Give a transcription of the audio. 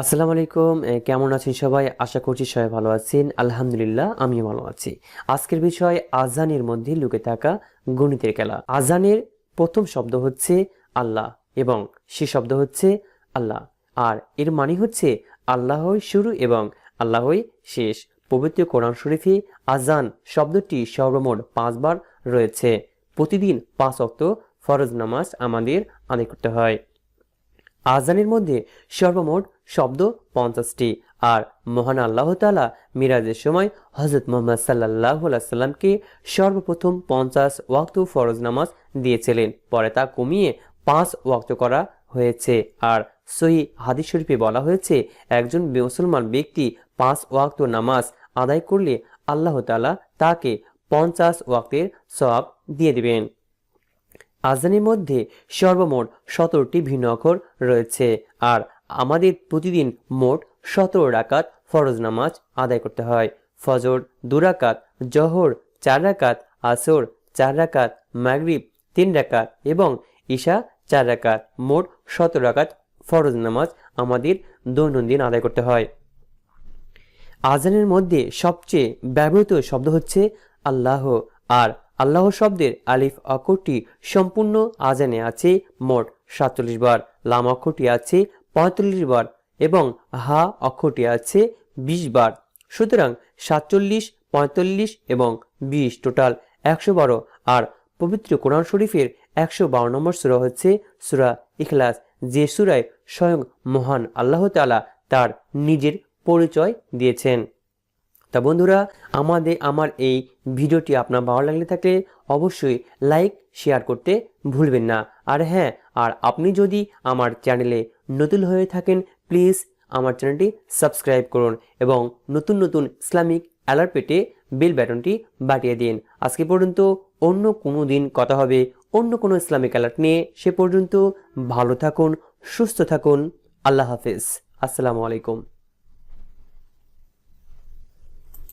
আসসালামু আলাইকুম কেমন আছেন সবাই? আশা করছি সবাই ভালো আছেন। আলহামদুলিল্লাহ, আমিও ভালো আছি। আজকের বিষয় আজানের মধ্যে লুকে থাকা গণিতের খেলা। আজানের প্রথম শব্দ হচ্ছে আল্লাহ এবং সে শব্দ হচ্ছে আল্লাহ। আর এর মানে হচ্ছে আল্লাহই শুরু এবং আল্লাহই শেষ। পবিত্র কোরআন শরীফে আজান শব্দটি সর্বমোট পাঁচবার রয়েছে। প্রতিদিন পাঁচ অক্ত ফরজ নামাজ আমাদের আদায় করতে হয়। আজানের মধ্যে সর্বমোট শব্দ পঞ্চাশটি। আর মহান আল্লাহ তালা মিরাজের সময় হজরত মোহাম্মদ সাল্লাহ সাল্লামকে সর্বপ্রথম পঞ্চাশ ওয়াক্ত ফরজ নামাজ দিয়েছিলেন। পরে তা কমিয়ে পাঁচ ওয়াক্ত করা হয়েছে। আর সহি হাদিস শরীফে বলা হয়েছে, একজন মুসলমান ব্যক্তি পাঁচ ওয়াক্ত নামাজ আদায় করলে আল্লাহ তালা তাকে পঞ্চাশ ওয়াক্তের সব দিয়ে দিবেন। আজানের মধ্যে সর্বমোট সতেরোটি ভিন্ন অক্ষর রয়েছে। আর আমাদের প্রতিদিন মোট সতেরো রাকাত ফরজ নামাজ আদায় করতে হয়। ফজর দু রাকাত, জহর চার রাকাত, আসর চার রাকাত, মাগরিব তিন রাকাত এবং ঈশা চার রাকাত। মোট সতেরো রাকাত ফরজ নামাজ আমাদের দৈনন্দিন আদায় করতে হয়। আজানের মধ্যে সবচেয়ে ব্যবহৃত শব্দ হচ্ছে আল্লাহ আর আল্লাহ শব্দের আলিফ অক্ষরটি সম্পূর্ণ আজানে আছে মোট সাতচল্লিশ বার। লাম অক্ষরটি আছে পঁয়তাল্লিশ বার এবং হা অক্ষরটি আছে বিশ বার। সুতরাং সাতচল্লিশ, পঁয়তাল্লিশ এবং বিশ টোটাল একশো বারো। আর পবিত্র কোরআন শরীফের একশো বারো নম্বর সুরা হচ্ছে সুরা ইখলাস, যে সুরায় স্বয়ং মহান আল্লাহ তালা তার নিজের পরিচয় দিয়েছেন। তা বন্ধুরা, আমাদের, আমার এই ভিডিওটি আপনার ভালো লাগলে থাকলে অবশ্যই লাইক শেয়ার করতে ভুলবেন না। আর হ্যাঁ আর আপনি যদি আমার চ্যানেলে নতুন হয়ে থাকেন প্লিজ আমার চ্যানেলটি সাবস্ক্রাইব করুন এবং নতুন নতুন ইসলামিক অ্যালার্ট পেটে বেল ব্যাটনটি বাটিয়ে দিন। আজকে পর্যন্ত অন্য কোনো দিন কথা হবে অন্য কোনো ইসলামিক অ্যালার্ট নিয়ে। সে পর্যন্ত ভালো থাকুন, সুস্থ থাকুন। আল্লাহ হাফিজ। আসসালামু আলাইকুম।